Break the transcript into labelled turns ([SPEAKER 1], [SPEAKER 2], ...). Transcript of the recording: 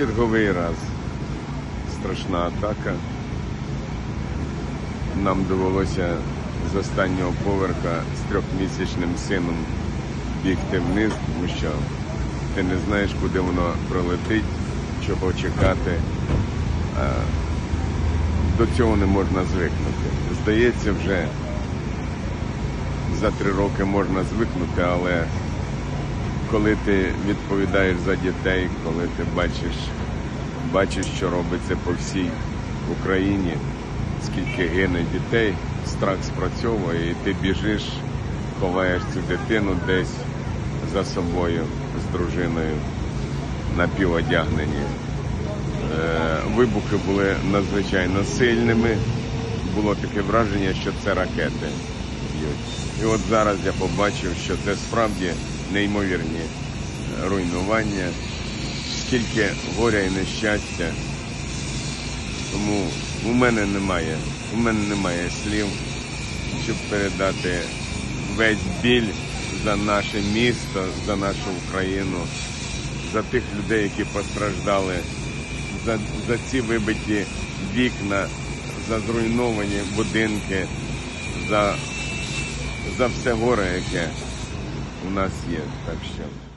[SPEAKER 1] Черговий раз страшна атака. Нам довелося з останнього поверха з трьохмісячним сином бігти вниз, тому що ти не знаєш, куди воно пролетить, чого чекати. До цього не можна звикнути. Здається, вже за три роки можна звикнути, але коли ти відповідаєш за дітей, коли ти бачиш, бачиш, що робиться по всій Україні, скільки гине дітей, страх спрацьовує, і ти біжиш, ховаєш цю дитину десь за собою з дружиною напіводягнені. Е, Вибухи були надзвичайно сильними. Було таке враження, що це ракети б'ють. І от зараз я побачив, що це справді неймовірні е, руйнування, скільки горя і нещастя. Тому у мене немає, у мене немає слів, щоб передати весь біль за наше місто, за нашу Україну, за тих людей, які постраждали, за, за ці вибиті вікна, за зруйновані будинки, за, за все горе, яке у нас є. Так що.